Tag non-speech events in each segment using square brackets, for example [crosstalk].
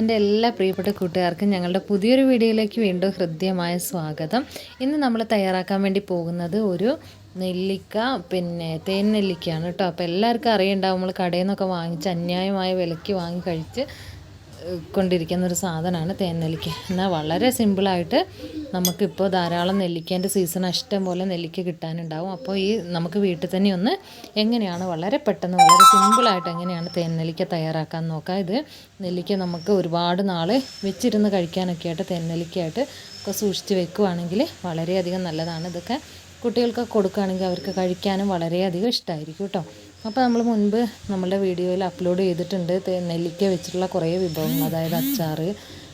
എന്റെ എല്ലാ പ്രിയപ്പെട്ട കൂട്ടുകാർക്കും ഞങ്ങളുടെ പുതിയൊരു വീഡിയോയിലേക്ക് വീണ്ടും ഹൃദ്യമായ സ്വാഗതം. ഇന്ന് നമ്മൾ തയ്യാറാക്കാൻ വേണ്ടി പോകുന്നത് ഒരു നെല്ലിക്ക പിന്നെ തേൻ നെല്ലിക്കയാണ് കേട്ടോ. അപ്പോൾ എല്ലാവർക്കും അറിയണ്ടാവും നമ്മൾ കടയിൽ നിന്നൊക്കെ വാങ്ങിച്ച് അന്യായമായ വിലയ്ക്ക് വാങ്ങി കഴിച്ച് കൊണ്ടിരിക്കുന്ന ഒരു സാധനമാണ് തേൻ നെല്ലിക്ക എന്നാൽ വളരെ സിമ്പിളായിട്ട് നമുക്കിപ്പോൾ ധാരാളം നെല്ലിക്കേന്റെ സീസൺ ഇഷ്ടം പോലെ നെല്ലിക്ക കിട്ടാനുണ്ടാവും. അപ്പോൾ ഈ നമുക്ക് വീട്ടിൽ തന്നെ ഒന്ന് എങ്ങനെയാണ് വളരെ പെട്ടെന്ന് വളരെ സിമ്പിളായിട്ട് എങ്ങനെയാണ് തേൻ നെല്ലിക്ക തയ്യാറാക്കാൻ നോക്കാം. ഇത് നെല്ലിക്ക നമുക്ക് ഒരുപാട് നാൾ വെച്ചിരുന്ന് കഴിക്കാനൊക്കെ ആയിട്ട് തേൻ നെല്ലിക്കയായിട്ട് ഒക്കെ സൂക്ഷിച്ച് വെക്കുവാണെങ്കിൽ വളരെയധികം നല്ലതാണ്. ഇതൊക്കെ കുട്ടികൾക്ക് കൊടുക്കുകയാണെങ്കിൽ അവർക്ക് കഴിക്കാനും വളരെയധികം ഇഷ്ടമായിരിക്കും കേട്ടോ. അപ്പോൾ നമ്മൾ മുൻപ് നമ്മളുടെ വീഡിയോയിൽ അപ്ലോഡ് ചെയ്തിട്ടുണ്ട്. നെല്ലിക്ക വെച്ചിട്ടുള്ള കുറേ വിഭവങ്ങൾ. അതായത് അച്ചാർ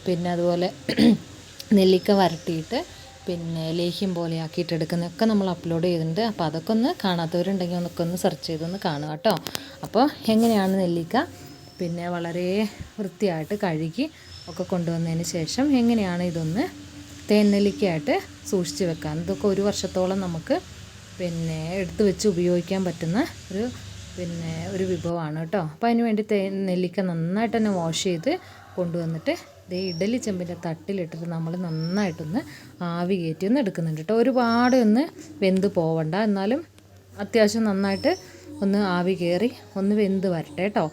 പിന്നെ അതുപോലെ [clears throat] നെല്ലിക്ക വരട്ടിയിട്ട് പിന്നെ ലേഹ്യം പോലെ ആക്കിയിട്ട് എടുക്കുന്നതൊക്കെ നമ്മൾ അപ്ലോഡ് ചെയ്തിട്ടുണ്ട്. അപ്പോൾ അതൊക്കെ ഒന്ന് കാണാത്തവരുണ്ടെങ്കിൽ ഒന്നൊക്കെ ഒന്ന് സെർച്ച് ചെയ്തൊന്ന് കാണുക കേട്ടോ. അപ്പോൾ എങ്ങനെയാണ് നെല്ലിക്ക? പിന്നെ വളരെ വൃത്തിയായിട്ട് കഴുകി ഒക്കെ കൊണ്ടുവന്നതിന് ശേഷം എങ്ങനെയാണ് ഇതൊന്ന് തേൻ നെല്ലിക്കയായിട്ട് സൂക്ഷിച്ച് വെക്കാൻ ഇതൊക്കെ ഒരു വർഷത്തോളം നമുക്ക് പിന്നെ എടുത്തു വെച്ച് ഉപയോഗിക്കാൻ പറ്റുന്ന ഒരു പിന്നെ ഒരു വിഭവമാണ് കേട്ടോ. അപ്പോൾ അതിന് വേണ്ടി നെല്ലിക്ക നന്നായിട്ട് തന്നെ വാഷ് ചെയ്ത് കൊണ്ടുവന്നിട്ട് ദേ ഇഡലി ചെമ്പിന്റെ തട്ടിലിട്ടിട്ട് നമ്മൾ നന്നായിട്ടൊന്ന് ആവി കയറ്റി ഒന്ന് എടുക്കുന്നുണ്ട് കേട്ടോ. ഒരുപാട് ഒന്ന് വെന്ത് പോവണ്ട. എന്നാലും അത്യാവശ്യം നന്നായിട്ട് ഒന്ന് ആവി കയറി ഒന്ന് വെന്ത് വരട്ടെ കേട്ടോ.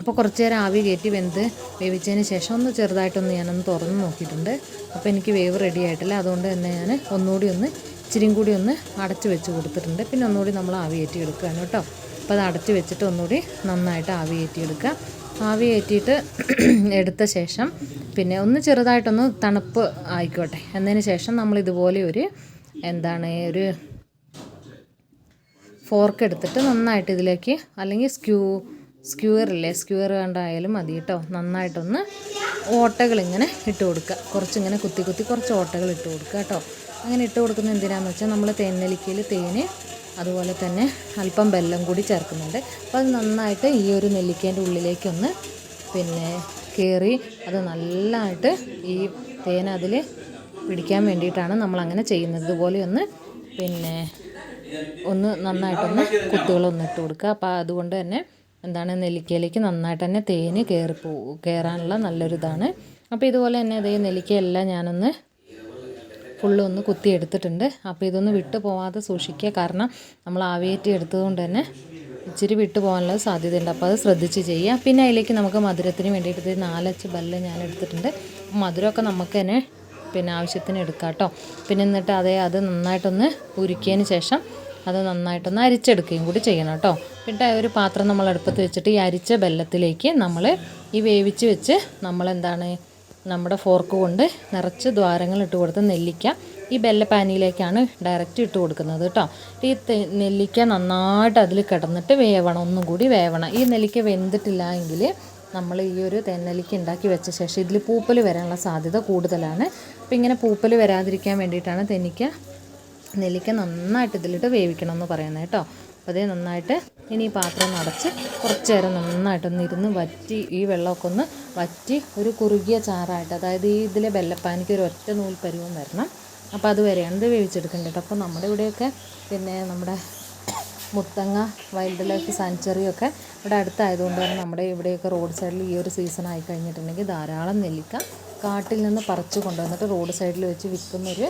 അപ്പോൾ കുറച്ച് നേരം ആവി കയറ്റി വെന്ത് വേവിച്ചതിന് ശേഷം ഒന്ന് ചെറുതായിട്ടൊന്ന് ഞാനൊന്ന് തുറന്ന് നോക്കിയിട്ടുണ്ട്. അപ്പോൾ എനിക്ക് വേവ് റെഡി ആയിട്ടില്ല. അതുകൊണ്ട് തന്നെ ഞാൻ ഒന്നുകൂടി ഒന്ന് ഇച്ചിരിയും കൂടി ഒന്ന് അടച്ചു വെച്ച് കൊടുത്തിട്ടുണ്ട്. പിന്നെ ഒന്നുകൂടി നമ്മൾ ആവി കയറ്റി എടുക്കുകയാണ് കേട്ടോ. അപ്പോൾ അത് അടച്ചു വെച്ചിട്ട് ഒന്നുകൂടി നന്നായിട്ട് ആവി കയറ്റിയെടുക്കുക ആവി കയറ്റിയിട്ട് [clears throat] എടുത്ത ശേഷം പിന്നെ ഒന്ന് ചെറുതായിട്ടൊന്ന് തണുപ്പ് ആയിക്കോട്ടെ. എന്നതിന് ശേഷം നമ്മൾ ഇതുപോലെ ഒരു എന്താണ് ഒരു ഫോർക്ക് എടുത്തിട്ട് നന്നായിട്ട് ഇതിലേക്ക് അല്ലെങ്കിൽ സ്ക്യൂ സ്ക്യൂറില്ലേ സ്ക്യൂർ കണ്ടായാലും മതി കേട്ടോ. നന്നായിട്ടൊന്ന് ഓട്ടകൾ ഇങ്ങനെ ഇട്ട് കൊടുക്കുക. കുറച്ചിങ്ങനെ കുത്തി കുത്തി കുറച്ച് ഓട്ടകൾ ഇട്ട് കൊടുക്കുക കേട്ടോ. അങ്ങനെ ഇട്ട് കൊടുക്കുന്നത് എന്തിനാണെന്ന് വെച്ചാൽ നമ്മൾ തേനലിക്കയിൽ തേന് അതുപോലെ തന്നെ അല്പം വെല്ലം കൂടി ചേർക്കുന്നുണ്ട്. അപ്പോൾ അത് നന്നായിട്ട് ഈ ഒരു നെല്ലിക്കേന്റെ ഉള്ളിലേക്കൊന്ന് പിന്നെ കയറി അത് നല്ലതായിട്ട് ഈ തേൻ അതിൽ പിടിക്കാൻ വേണ്ടിയിട്ടാണ് നമ്മൾ അങ്ങനെ ചെയ്യുന്നത്. ഇതുപോലെ ഒന്ന് പിന്നെ ഒന്ന് നന്നായിട്ടൊന്ന് കുത്തുകളൊന്ന് ഇട്ട് കൊടുക്കുക. അപ്പോൾ അതുകൊണ്ട് തന്നെ എന്താണ് നെല്ലിക്കയിലേക്ക് നന്നായിട്ട് തന്നെ തേന് കയറി പോ കയറാനുള്ള നല്ലൊരിതാണ്. അപ്പോൾ ഇതുപോലെ തന്നെ അതേ നെല്ലിക്കയെല്ലാം ഞാനൊന്ന് ഫുള്ള് ഒന്ന് കുത്തി എടുത്തിട്ടുണ്ട്. അപ്പോൾ ഇതൊന്ന് വിട്ടു പോവാതെ സൂക്ഷിക്കുക. കാരണം നമ്മൾ ആവിയേറ്റി എടുത്തതുകൊണ്ട് തന്നെ ഇച്ചിരി വിട്ടു പോകാനുള്ള സാധ്യതയുണ്ട്. അപ്പോൾ അത് ശ്രദ്ധിച്ച് ചെയ്യുക. പിന്നെ അതിലേക്ക് നമുക്ക് മധുരത്തിന് വേണ്ടിയിട്ട് നാലച്ച് ബല്ല് ഞാൻ എടുത്തിട്ടുണ്ട്. മധുരമൊക്കെ നമുക്ക് തന്നെ പിന്നെ ആവശ്യത്തിന് എടുക്കാം കേട്ടോ. പിന്നെ എന്നിട്ട് അതേ അത് നന്നായിട്ടൊന്ന് ഉരുക്കിയതിന് ശേഷം അത് നന്നായിട്ടൊന്ന് അരിച്ചെടുക്കുകയും കൂടി ചെയ്യണം കേട്ടോ. പിന്നെ ഒരു പാത്രം നമ്മൾ അടുപ്പത്ത് വെച്ചിട്ട് ഈ അരിച്ച ബെല്ലത്തിലേക്ക് നമ്മൾ ഈ വേവിച്ച് വെച്ച് നമ്മളെന്താണ് നമ്മുടെ ഫോർക്ക് കൊണ്ട് നിറച്ച് ദ്വാരങ്ങൾ ഇട്ട് കൊടുത്ത് നെല്ലിക്ക ഈ ബെല്ല ബെല്ലപ്പാനിയിലേക്കാണ് ഡയറക്റ്റ് ഇട്ട് കൊടുക്കുന്നത് കേട്ടോ ഈ നെല്ലിക്ക നന്നായിട്ട് അതിൽ കിടന്നിട്ട് വേവണം ഒന്നും കൂടി വേവണം. ഈ നെല്ലിക്ക വെന്തിട്ടില്ല എങ്കിൽ നമ്മൾ ഈ ഒരു തെന്നലിക്ക് ഉണ്ടാക്കി വെച്ച ശേഷം ഇതിൽ പൂപ്പൽ വരാനുള്ള സാധ്യത കൂടുതലാണ്. അപ്പോൾ ഇങ്ങനെ പൂപ്പൽ വരാതിരിക്കാൻ വേണ്ടിയിട്ടാണ് തെന്നിക്ക നെല്ലിക്ക നന്നായിട്ട് ഇതിലിട്ട് വേവിക്കണം എന്ന് പറയുന്നത് കേട്ടോ അപ്പോൾ അതേ നന്നായിട്ട് ഇനി ഈ പാത്രം അടച്ച് കുറച്ച് നേരം നന്നായിട്ടൊന്ന് ഇരുന്ന് വറ്റി ഈ വെള്ളമൊക്കെ ഒന്ന് വറ്റി ഒരു കുറുകിയ ചാറായിട്ട് അതായത് ഈ ഇതിലെ വെല്ലപ്പാനിക്ക് ഒരു ഒറ്റ നൂൽ പരുവം വരണം. അപ്പോൾ അത് വരെയാണ് ഇത് വേവിച്ചെടുക്കേണ്ടത്. അപ്പോൾ നമ്മുടെ ഇവിടെയൊക്കെ പിന്നെ നമ്മുടെ മുത്തങ്ങ വൈൽഡ് ലൈഫ് സാഞ്ചുറിയൊക്കെ ഇവിടെ അടുത്തായതുകൊണ്ട് തന്നെ നമ്മുടെ ഇവിടെയൊക്കെ റോഡ് സൈഡിൽ ഈ ഒരു സീസൺ ആയി കഴിഞ്ഞിട്ടുണ്ടെങ്കിൽ ധാരാളം നെല്ലിക്ക കാട്ടിൽ നിന്ന് പറിച്ച് കൊണ്ടുവന്നിട്ട് റോഡ് സൈഡിൽ വെച്ച് വിൽക്കുന്നൊരു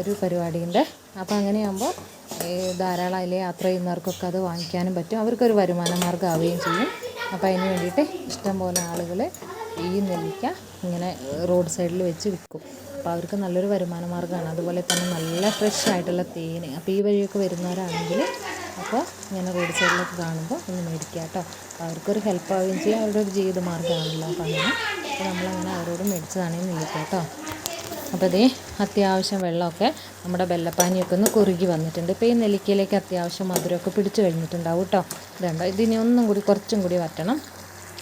ഒരു പരിപാടിയുണ്ട്. അപ്പോൾ അങ്ങനെയാകുമ്പോൾ ധാരാളം അതിൽ യാത്ര ചെയ്യുന്നവർക്കൊക്കെ അത് വാങ്ങിക്കാനും പറ്റും. അവർക്കൊരു വരുമാന മാർഗമാവുകയും ചെയ്യും. അപ്പോൾ അതിന് വേണ്ടിയിട്ട് ഇഷ്ടംപോലെ ആളുകൾ ഈ നെല്ലിക്ക ഇങ്ങനെ റോഡ് സൈഡിൽ വെച്ച് വിൽക്കും. അപ്പോൾ അവർക്ക് നല്ലൊരു വരുമാന മാർഗമാണ്. അതുപോലെ തന്നെ നല്ല ഫ്രഷ് ആയിട്ടുള്ള തേന്. അപ്പോൾ ഈ വഴിയൊക്കെ വരുന്നവരാണെങ്കിൽ അപ്പോൾ ഇങ്ങനെ റോഡ് സൈഡിലൊക്കെ കാണുമ്പോൾ ഒന്ന് മേടിക്കുക കേട്ടോ അവർക്കൊരു ഹെൽപ്പ് ആവുകയും ചെയ്യും. അവരുടെ ഒരു ജീവിത മാർഗമാണല്ലോ. അപ്പോൾ അങ്ങനെ അപ്പോൾ നമ്മളങ്ങനെ അവരോട് മേടിച്ചതാണ് നിങ്ങൾക്ക് കേട്ടോ അപ്പോൾ ഇതേ അത്യാവശ്യം വെള്ളമൊക്കെ നമ്മുടെ വെല്ലപ്പാനിയൊക്കെ ഒന്ന് കുറുകി വന്നിട്ടുണ്ട്. ഇപ്പോൾ ഈ നെല്ലിക്കയിലേക്ക് അത്യാവശ്യം മധുരമൊക്കെ പിടിച്ചു കഴിഞ്ഞിട്ടുണ്ടാവും കേട്ടോ. ഇതുണ്ടോ? ഇതിനി ഒന്നും കൂടി കുറച്ചും കൂടി വറ്റണം.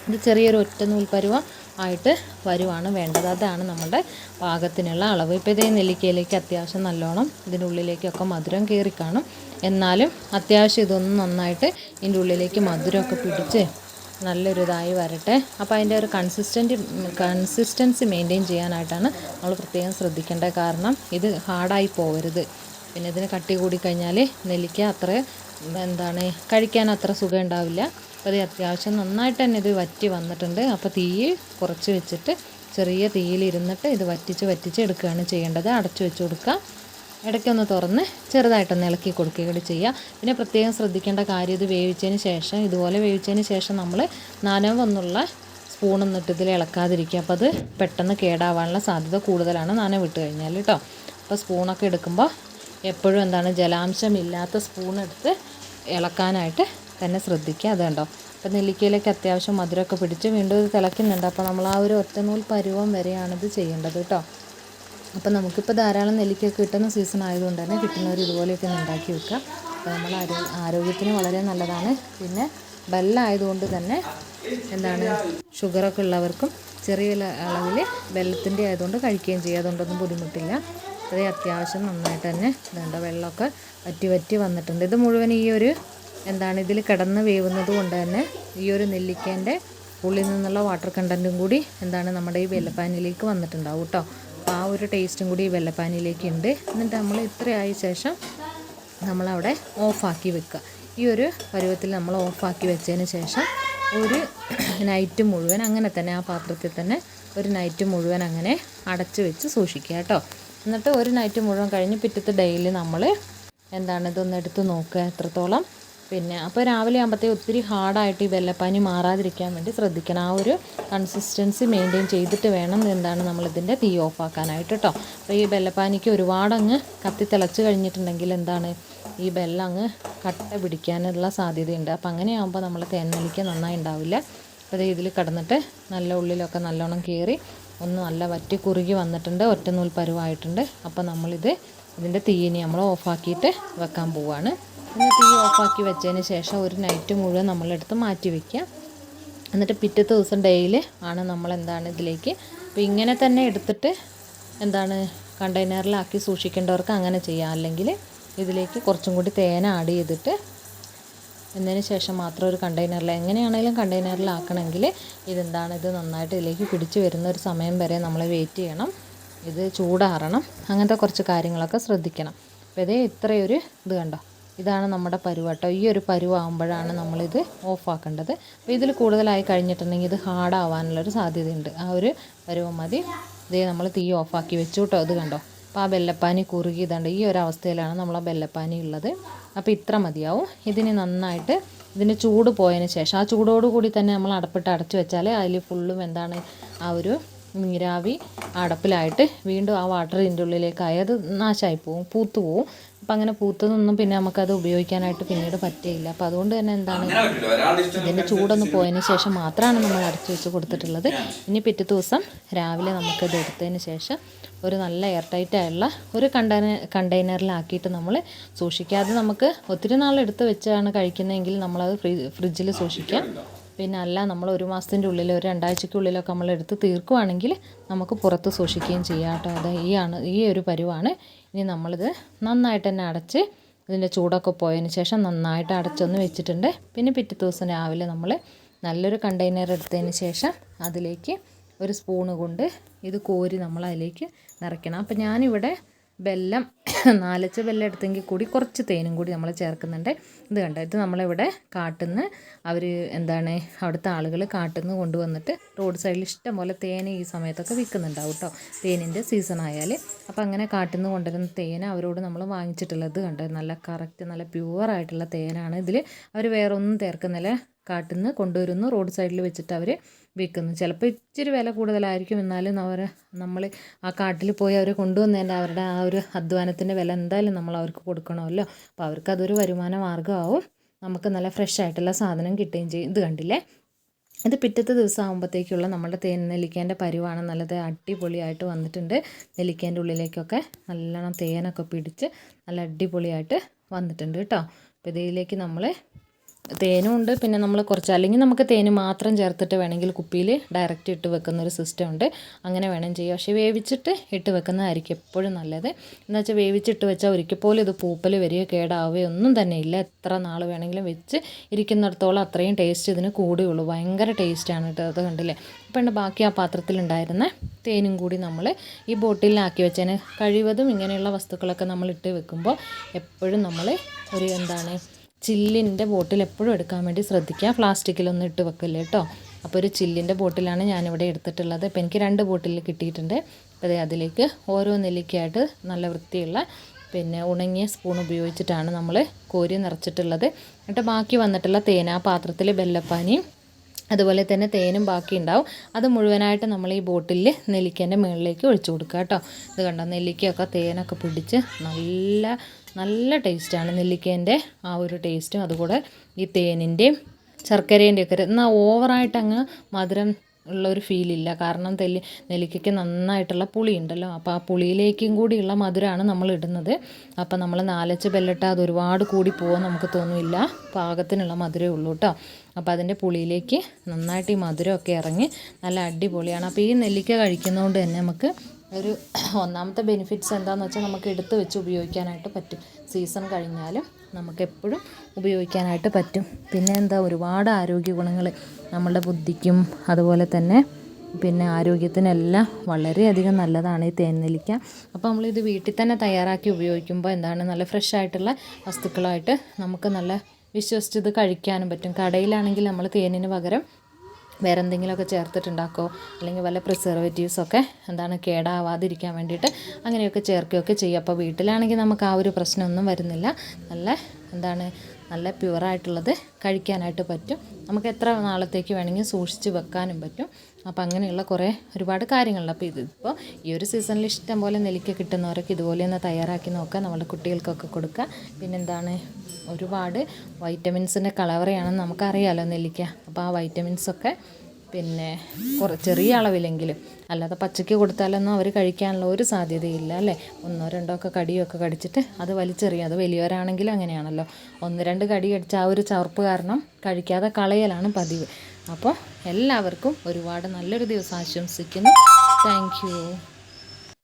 ഇത് ചെറിയൊരു ഒറ്റ നൂൽപ്പരുവ ആയിട്ട് വരുവാണ് വേണ്ടത്. അതാണ് നമ്മുടെ പാകത്തിനുള്ള അളവ്. ഇപ്പോൾ ഇതേ നെല്ലിക്കയിലേക്ക് അത്യാവശ്യം നല്ലോണം ഇതിന്റെ ഉള്ളിലേക്കൊക്കെ മധുരം കയറി കാണും. എന്നാലും അത്യാവശ്യം ഇതൊന്ന് നന്നായിട്ട് ഇതിന്റെ ഉള്ളിലേക്ക് മധുരമൊക്കെ പിടിച്ച് നല്ലൊരു ഇതായി വരട്ടെ. അപ്പോൾ അതിന്റെ ഒരു കൺസിസ്റ്റന്റ് കൺസിസ്റ്റൻസി മെയിന്റെയിൻ ചെയ്യാനായിട്ടാണ് നമ്മൾ പ്രത്യേകം ശ്രദ്ധിക്കേണ്ടത്. കാരണം ഇത് ഹാർഡായി പോകരുത് പിന്നെ ഇതിന് കട്ടി കൂടി കഴിഞ്ഞാൽ നെല്ലിക്ക അത്ര എന്താണ് കഴിക്കാൻ അത്ര സുഖം ഉണ്ടാവില്ല. അപ്പോൾ ഇത് അത്യാവശ്യം നന്നായിട്ട് തന്നെ ഇത് വറ്റി വന്നിട്ടുണ്ട്. അപ്പോൾ തീ കുറച്ച് വെച്ചിട്ട് ചെറിയ തീയിലിരുന്നിട്ട് ഇത് വറ്റിച്ച് വറ്റിച്ച് എടുക്കുകയാണ് ചെയ്യേണ്ടത്. അടച്ചു വെച്ച് കൊടുക്കുക. ഇടയ്ക്കൊന്ന് തുറന്ന് ചെറുതായിട്ടൊന്ന് ഇളക്കി കൊടുക്കുക കൂടി ചെയ്യുക പിന്നെ പ്രത്യേകം ശ്രദ്ധിക്കേണ്ട കാര്യം ഇത് വേവിച്ചതിന് ശേഷം ഇതുപോലെ വേവിച്ചതിന് ശേഷം നമ്മൾ നനവൊന്നുള്ള സ്പൂണൊന്നും ഇട്ട് ഇതിൽ ഇളക്കാതിരിക്കുക. അപ്പോൾ അത് പെട്ടെന്ന് കേടാവാനുള്ള സാധ്യത കൂടുതലാണ് നനവ് ഇട്ട് കഴിഞ്ഞാൽ കേട്ടോ അപ്പോൾ സ്പൂണൊക്കെ എടുക്കുമ്പോൾ എപ്പോഴും എന്താണ് ജലാംശമില്ലാത്ത സ്പൂൺ എടുത്ത് ഇളക്കാനായിട്ട് തന്നെ ശ്രദ്ധിക്കുക. അത് കണ്ടോ അപ്പോൾ നെല്ലിക്കയിലേക്ക് അത്യാവശ്യം മധുരമൊക്കെ പിടിച്ച് വീണ്ടും ഇത് തിളയ്ക്കുന്നുണ്ട് അപ്പോൾ നമ്മൾ ആ ഒരു ഒറ്റനൂൽ പരുവം വരെയാണിത് ചെയ്യേണ്ടത് കേട്ടോ അപ്പോൾ നമുക്കിപ്പോൾ ധാരാളം നെല്ലിക്കൊക്കെ കിട്ടുന്ന സീസൺ ആയതുകൊണ്ട് തന്നെ കിട്ടുന്നവർ ഇതുപോലെയൊക്കെ ഉണ്ടാക്കി വെക്കുക അപ്പോൾ നമ്മൾ ആരോ ആരോഗ്യത്തിന് വളരെ നല്ലതാണ്. പിന്നെ ബെല്ലായതുകൊണ്ട് തന്നെ എന്താണ് ഷുഗറൊക്കെ ഉള്ളവർക്കും ചെറിയ അളവിൽ വെള്ളത്തിന്റെ ആയതുകൊണ്ട് കഴിക്കുകയും ചെയ്യുക അതുകൊണ്ടൊന്നും ബുദ്ധിമുട്ടില്ല. അതേ അത്യാവശ്യം നന്നായിട്ട് തന്നെ വേണ്ട വെള്ളമൊക്കെ വറ്റി വറ്റി വന്നിട്ടുണ്ട്. ഇത് മുഴുവൻ ഈ ഒരു എന്താണ് ഇതിൽ കിടന്ന് വേവുന്നത് കൊണ്ട് തന്നെ ഈ ഒരു നെല്ലിക്കേന്റെ ഉള്ളിൽ നിന്നുള്ള വാട്ടർ കണ്ടന്റും കൂടി എന്താണ് നമ്മുടെ ഈ വെല്ലപ്പാനിലേക്ക് വന്നിട്ടുണ്ടാവും കേട്ടോ. അപ്പോൾ ആ ഒരു ടേസ്റ്റും കൂടി ഈ വെള്ളപ്പാനിലേക്ക് ഉണ്ട് എന്നിട്ട് നമ്മൾ ഇത്രയായ ശേഷം നമ്മളവിടെ ഓഫാക്കി വെക്കുക. ഈ ഒരു പരുവത്തിൽ നമ്മൾ ഓഫാക്കി വെച്ചതിന് ശേഷം ഒരു നൈറ്റ് മുഴുവൻ അങ്ങനെ തന്നെ ആ പാത്രത്തിൽ തന്നെ ഒരു നൈറ്റ് മുഴുവൻ അങ്ങനെ അടച്ചു വെച്ച് സൂക്ഷിക്കുക കേട്ടോ. എന്നിട്ട് ഒരു നൈറ്റ് മുഴുവൻ കഴിഞ്ഞ് പിറ്റത്തെ ഡെയിലി നമ്മൾ എന്താണ് ഇതൊന്ന് എടുത്ത് നോക്കുക എത്രത്തോളം. പിന്നെ അപ്പോൾ രാവിലെ ആകുമ്പോഴത്തേ ഒത്തിരി ഹാർഡായിട്ട് ഈ വെള്ളപ്പാനി മാറാതിരിക്കാൻ വേണ്ടി ശ്രദ്ധിക്കണം. ആ ഒരു കൺസിസ്റ്റൻസി മെയിന്റെയിൻ ചെയ്തിട്ട് വേണം എന്താണ് നമ്മളിതിന്റെ തീ ഓഫാക്കാനായിട്ട് കേട്ടോ അപ്പോൾ ഈ വെള്ളപ്പാനിക്ക് ഒരുപാടങ്ങ് കത്തി തിളച്ച് കഴിഞ്ഞിട്ടുണ്ടെങ്കിൽ എന്താണ് ഈ വെള്ളം അങ്ങ് കട്ട പിടിക്കാനുള്ള സാധ്യതയുണ്ട്. അപ്പോൾ അങ്ങനെയാകുമ്പോൾ നമ്മൾ തേനലിക്ക് നന്നായി ഉണ്ടാവില്ല. അപ്പോൾ ഇതിൽ കിടന്നിട്ട് നല്ല ഉള്ളിലൊക്കെ നല്ലോണം കയറി ഒന്ന് നല്ല വറ്റി കുറുകി വന്നിട്ടുണ്ട്. ഒറ്റനൂൽ പരുവായിട്ടുണ്ട്. അപ്പോൾ നമ്മളിത് ഇതിന്റെ തീയിനി നമ്മൾ ഓഫാക്കിയിട്ട് വെക്കാൻ പോവുകയാണ് ഇനി തീ ഓഫാക്കി വെച്ചതിന് ശേഷം ഒരു നൈറ്റ് മുഴുവൻ നമ്മളെടുത്ത് മാറ്റി വയ്ക്കുക എന്നിട്ട് പിറ്റത്തെ ദിവസം ഡേയിൽ ആണ് നമ്മൾ എന്താണ് ഇതിലേക്ക്. അപ്പോൾ ഇങ്ങനെ തന്നെ എടുത്തിട്ട് എന്താണ് കണ്ടെയ്നറിലാക്കി സൂക്ഷിക്കേണ്ടവർക്ക് അങ്ങനെ ചെയ്യാം. അല്ലെങ്കിൽ ഇതിലേക്ക് കുറച്ചും കൂടി തേന ആഡ് ചെയ്തിട്ട് എന്നതിന് ശേഷം മാത്രം ഒരു കണ്ടെയ്നറിൽ എങ്ങനെയാണെങ്കിലും കണ്ടെയ്നറിലാക്കണമെങ്കിൽ ഇതെന്താണ് ഇത് നന്നായിട്ട് ഇതിലേക്ക് പിടിച്ചു വരുന്ന ഒരു സമയം വരെ നമ്മൾ വെയിറ്റ് ചെയ്യണം. ഇത് ചൂടാറണം. അങ്ങനത്തെ കുറച്ച് കാര്യങ്ങളൊക്കെ ശ്രദ്ധിക്കണം. അപ്പോൾ ഇതേ ഇത്രയൊരു ഇത് കണ്ടോ? ഇതാണ് നമ്മുടെ പരുവട്ടോ. ഈ ഒരു പരുവാകുമ്പോഴാണ് നമ്മളിത് ഓഫാക്കേണ്ടത്. അപ്പോൾ ഇതിൽ കൂടുതലായി കഴിഞ്ഞിട്ടുണ്ടെങ്കിൽ ഇത് ഹാർഡാവാനുള്ളൊരു സാധ്യതയുണ്ട്. ആ ഒരു പരുവം മതി. ഇതേ നമ്മൾ തീ ഓഫാക്കി വെച്ചു കേട്ടോ ഇത് കണ്ടോ? അപ്പോൾ ആ ബെല്ലപ്പാനി കുറുകി ഇതുണ്ട് ഈ ഒരു അവസ്ഥയിലാണ് നമ്മൾ ആ ബെല്ലപ്പാനി ഉള്ളത്. അപ്പോൾ ഇത്ര മതിയാവും. ഇതിന് നന്നായിട്ട് ഇതിന് ചൂട് പോയതിന് ശേഷം ആ ചൂടോട് കൂടി തന്നെ നമ്മൾ അടപ്പിട്ട് അടച്ചു വെച്ചാൽ അതിൽ ഫുള്ളും എന്താണ് ആ ഒരു നീരാവി അടപ്പിലായിട്ട് വീണ്ടും ആ വാട്ടർ ഇതിന്റെ ഉള്ളിലേക്ക് ആയത് നാശമായി പോവും പൂത്തു പോവും. അപ്പം അങ്ങനെ പൂത്തതൊന്നും പിന്നെ നമുക്കത് ഉപയോഗിക്കാനായിട്ട് പിന്നീട് പറ്റിയില്ല. അപ്പോൾ അതുകൊണ്ട് തന്നെ എന്താണ് ഇതിന്റെ ചൂടൊന്ന് പോയതിന് ശേഷം മാത്രമാണ് നമ്മൾ അടച്ചു വെച്ച് കൊടുത്തിട്ടുള്ളത്. ഇനി പിറ്റേ ദിവസം രാവിലെ നമുക്കത് എടുത്തതിന് ശേഷം ഒരു നല്ല എയർ ടൈറ്റായുള്ള ഒരു കണ്ടെയ്നർ കണ്ടെയ്നറിലാക്കിയിട്ട് നമ്മൾ സൂക്ഷിക്കാതെ നമുക്ക് ഒത്തിരി നാൾ എടുത്ത് വെച്ചാണ് കഴിക്കുന്നതെങ്കിൽ നമ്മളത് ഫ്രീ ഫ്രിഡ്ജിൽ സൂക്ഷിക്കാം. പിന്നെ അല്ല നമ്മൾ ഒരു മാസത്തിന്റെ ഉള്ളിൽ ഒരു രണ്ടാഴ്ചയ്ക്കുള്ളിലൊക്കെ നമ്മൾ എടുത്ത് തീർക്കുവാണെങ്കിൽ നമുക്ക് പുറത്ത് സൂക്ഷിക്കുകയും ചെയ്യാം കേട്ടോ. അത് ഈ ആണ് ഈ ഒരു പരുവാണ്. ഇനി നമ്മളിത് നന്നായിട്ട് തന്നെ അടച്ച് ഇതിന്റെ ചൂടൊക്കെ പോയതിന് ശേഷം നന്നായിട്ട് അടച്ചൊന്ന് വെച്ചിട്ടുണ്ട്. പിന്നെ പിറ്റേ ദിവസം രാവിലെ നമ്മൾ നല്ലൊരു കണ്ടെയ്നർ എടുത്തതിന് ശേഷം അതിലേക്ക് ഒരു സ്പൂണ് കൊണ്ട് ഇത് കോരി നമ്മൾ അതിലേക്ക് നിറയ്ക്കണം. അപ്പം ഞാനിവിടെ ബെല്ലം നാലച്ച് വെല്ലം എടുത്തെങ്കിൽ കൂടി കുറച്ച് തേനും കൂടി നമ്മൾ ചേർക്കുന്നുണ്ട്. ഇത് കണ്ടോ? ഇത് നമ്മളിവിടെ കാട്ടുന്ന അവർ എന്താണ് അവിടുത്തെ ആളുകൾ കാട്ടുന്ന കൊണ്ടുവന്നിട്ട് റോഡ് സൈഡിൽ ഇഷ്ടംപോലെ തേൻ ഈ സമയത്തൊക്കെ വിൽക്കുന്നുണ്ടാവും കേട്ടോ തേനിന്റെ സീസൺ ആയാൽ അപ്പോൾ അങ്ങനെ കാട്ടുന്ന കൊണ്ടുവരുന്ന തേൻ അവരോട് നമ്മൾ വാങ്ങിച്ചിട്ടുള്ളത് കണ്ടോ? നല്ല കറക്റ്റ് നല്ല പ്യുവർ ആയിട്ടുള്ള തേനാണ് ഇതിൽ അവർ വേറെ ഒന്നും ചേർക്കുന്നില്ല നിന്ന് കൊണ്ടുവരുന്നു. റോഡ് സൈഡിൽ വെച്ചിട്ട് അവർ വിൽക്കുന്നു. ചിലപ്പോൾ ഇച്ചിരി വില കൂടുതലായിരിക്കും. എന്നാലും അവർ നമ്മൾ ആ കാട്ടിൽ പോയി അവരെ കൊണ്ടുവന്നതിന്റെ അവരുടെ ആ ഒരു അധ്വാനത്തിന്റെ വില എന്തായാലും നമ്മൾ അവർക്ക് കൊടുക്കണമല്ലോ. അപ്പോൾ അവർക്ക് അതൊരു വരുമാന മാർഗമാവും. നമുക്ക് നല്ല ഫ്രഷ് ആയിട്ടുള്ള സാധനം കിട്ടുകയും ചെയ്യും. ഇത് കണ്ടില്ലേ? ഇത് പിറ്റത്തെ ദിവസം ആകുമ്പോഴത്തേക്കുള്ള നമ്മുടെ തേൻ നെല്ലിക്കേന്റെ പരിവാണ്. നല്ലത് അടിപൊളിയായിട്ട് വന്നിട്ടുണ്ട്. നെല്ലിക്കേന്റെ ഉള്ളിലേക്കൊക്കെ നല്ലോണം തേനൊക്കെ പിടിച്ച് നല്ല അടിപൊളിയായിട്ട് വന്നിട്ടുണ്ട് കേട്ടോ. അപ്പോൾ ഇതിലേക്ക് നമ്മൾ തേനും ഉണ്ട്. പിന്നെ നമ്മൾ കുറച്ച് അല്ലെങ്കിൽ നമുക്ക് തേന് മാത്രം ചേർത്തിട്ട് വേണമെങ്കിൽ കുപ്പിയിൽ ഡയറക്റ്റ് ഇട്ട് വെക്കുന്ന ഒരു സിസ്റ്റം ഉണ്ട്. അങ്ങനെ വേണം ചെയ്യുക പക്ഷേ വേവിച്ചിട്ട് ഇട്ട് വെക്കുന്നതായിരിക്കും എപ്പോഴും നല്ലത്. എന്ന് വെച്ചാൽ വേവിച്ചിട്ട് വെച്ചാൽ ഒരിക്കൽ പോലും ഇത് പൂപ്പൽ വരികയോ കേടാവുകയോ ഒന്നും തന്നെ ഇല്ല. എത്ര നാൾ വേണമെങ്കിലും വെച്ച് ഇരിക്കുന്നിടത്തോളം അത്രയും ടേസ്റ്റ് ഇതിന് കൂടുകയുള്ളൂ. ഭയങ്കര ടേസ്റ്റാണ് കേട്ടോ. അത് കണ്ടില്ലേ? ഇപ്പം ഉണ്ട് ബാക്കി ആ പാത്രത്തിലുണ്ടായിരുന്ന തേനും കൂടി നമ്മൾ ഈ ബോട്ടിലാക്കി വെച്ചതിന് കഴിവതും ഇങ്ങനെയുള്ള വസ്തുക്കളൊക്കെ നമ്മൾ ഇട്ട് വെക്കുമ്പോൾ എപ്പോഴും നമ്മൾ ഒരു എന്താണ് ചില്ലിന്റെ ബോട്ടിൽ എപ്പോഴും എടുക്കാൻ വേണ്ടി ശ്രദ്ധിക്കുക. പ്ലാസ്റ്റിക്കിലൊന്നും ഇട്ട് വെക്കില്ല കേട്ടോ. അപ്പോൾ ഒരു ചില്ലിന്റെ ബോട്ടിലാണ് ഞാനിവിടെ എടുത്തിട്ടുള്ളത്. അപ്പോൾ എനിക്ക് രണ്ട് ബോട്ടിൽ കിട്ടിയിട്ടുണ്ട്. അപ്പോൾ അതിലേക്ക് ഓരോ നെല്ലിക്കായിട്ട് നല്ല വൃത്തിയുള്ള പിന്നെ ഉണങ്ങിയ സ്പൂൺ ഉപയോഗിച്ചിട്ടാണ് നമ്മൾ കോരി നിറച്ചിട്ടുള്ളത്. എന്നിട്ട് ബാക്കി വന്നിട്ടുള്ള തേന പാത്രത്തിൽ ബെല്ലപ്പാനിയും അതുപോലെ തന്നെ തേനും ബാക്കി ഉണ്ടാവും. അത് മുഴുവനായിട്ട് നമ്മൾ ഈ ബോട്ടിൽ നെല്ലിക്കേന്റെ മുകളിലേക്ക് ഒഴിച്ചു കൊടുക്കുക കേട്ടോ. ഇത് കണ്ടോ? നെല്ലിക്കയൊക്കെ തേനൊക്കെ പിടിച്ച് നല്ല നല്ല ടേസ്റ്റാണ് നെല്ലിക്കേന്റെ ആ ഒരു ടേസ്റ്റും അതുകൂടെ ഈ തേനിന്റെയും ശർക്കരേന്റെ ഒക്കെ എന്നാൽ ഓവറായിട്ട് അങ്ങ് മധുരം ഉള്ള ഒരു ഫീലില്ല കാരണം തെല്ലി നെല്ലിക്കയ്ക്ക് നന്നായിട്ടുള്ള പുളി ഉണ്ടല്ലോ. അപ്പോൾ ആ പുളിയിലേക്കും കൂടിയുള്ള മധുരമാണ് നമ്മൾ ഇടുന്നത്. അപ്പോൾ നമ്മൾ നാലച്ച് ബെല്ലിട്ടാൽ അത് ഒരുപാട് കൂടി പോകാൻ നമുക്ക് തോന്നില്ല. പാകത്തിനുള്ള മധുരമേ ഉള്ളൂ കേട്ടോ അപ്പോൾ അതിന്റെ പുളിയിലേക്ക് നന്നായിട്ട് ഈ മധുരമൊക്കെ ഇറങ്ങി നല്ല അടിപൊളിയാണ്. അപ്പോൾ ഈ നെല്ലിക്ക കഴിക്കുന്നതുകൊണ്ട് തന്നെ നമുക്ക് ഒരു [clears throat] ഒന്നാമത്തെ ബെനിഫിറ്റ്സ് എന്താണെന്ന് വെച്ചാൽ നമുക്ക് എടുത്ത് വെച്ച് ഉപയോഗിക്കാനായിട്ട് പറ്റും. സീസൺ കഴിഞ്ഞാലും നമുക്ക് എപ്പോഴും ഉപയോഗിക്കാനായിട്ട് പറ്റും. പിന്നെ എന്താ ഒരുപാട് ആരോഗ്യ ഗുണങ്ങൾ നമ്മളുടെ ബുദ്ധിക്കും അതുപോലെ തന്നെ പിന്നെ ആരോഗ്യത്തിനെല്ലാം വളരെയധികം നല്ലതാണ് ഈ തേൻനെല്ലിക്ക. അപ്പോൾ നമ്മളിത് വീട്ടിൽ തന്നെ തയ്യാറാക്കി ഉപയോഗിക്കുമ്പോൾ എന്താണ് നല്ല ഫ്രഷ് ആയിട്ടുള്ള വസ്തുക്കളായിട്ട് നമുക്ക് നല്ല വിശ്വസിച്ചത് കഴിക്കാനും പറ്റും. കടയിലാണെങ്കിൽ നമ്മൾ തേനിന് പകരം വേറെ എന്തെങ്കിലുമൊക്കെ ചേർത്തിട്ടുണ്ടാക്കോ? അല്ലെങ്കിൽ വല്ല പ്രിസർവേറ്റീവ്സൊക്കെ എന്താണ് കേടാവാതിരിക്കാൻ വേണ്ടിയിട്ട് അങ്ങനെയൊക്കെ ചേർക്കുകയൊക്കെ ചെയ്യും. അപ്പോൾ വീട്ടിലാണെങ്കിൽ നമുക്ക് ആ ഒരു പ്രശ്നമൊന്നും വരുന്നില്ല. നല്ല എന്താണ് നല്ല പ്യുവറായിട്ടുള്ളത് കഴിക്കാനായിട്ട് പറ്റും. നമുക്ക് എത്ര നാളത്തേക്ക് വേണമെങ്കിൽ സൂക്ഷിച്ച് വെക്കാനും പറ്റും. അപ്പോൾ അങ്ങനെയുള്ള കുറേ ഒരുപാട് കാര്യങ്ങളുണ്ട്. അപ്പോൾ ഇതിപ്പോൾ ഈ ഒരു സീസണിൽ ഇഷ്ടം പോലെ നെല്ലിക്ക കിട്ടുന്നവരൊക്കെ ഇതുപോലെ ഒന്ന് തയ്യാറാക്കി നോക്കുക. നമ്മുടെ കുട്ടികൾക്കൊക്കെ കൊടുക്കുക. പിന്നെന്താണ്? ഒരുപാട് വൈറ്റമിൻസിന്റെ കളവറയാണെന്ന് നമുക്കറിയാമല്ലോ നെല്ലിക്ക. അപ്പോൾ ആ വൈറ്റമിൻസൊക്കെ പിന്നെ കുറ ചെറിയ അളവിലെങ്കിലും. അല്ലാതെ പച്ചയ്ക്ക് കൊടുത്താലൊന്നും അവർ കഴിക്കാനുള്ള ഒരു സാധ്യതയില്ല അല്ലേ? ഒന്നോ രണ്ടോ ഒക്കെ കടിയൊക്കെ കടിച്ചിട്ട് അത് വലിച്ചെറിയും. അത് വലിയവരാണെങ്കിലും അങ്ങനെയാണല്ലോ. ഒന്ന് രണ്ട് കടി കടിച്ച ആ ഒരു ചവർപ്പ് കാരണം കഴിക്കാതെ കളയലാണ് പതിവ്. അപ്പോൾ എല്ലാവർക്കും ഒരുപാട് നല്ലൊരു ദിവസം ആശംസിക്കുന്നു. താങ്ക്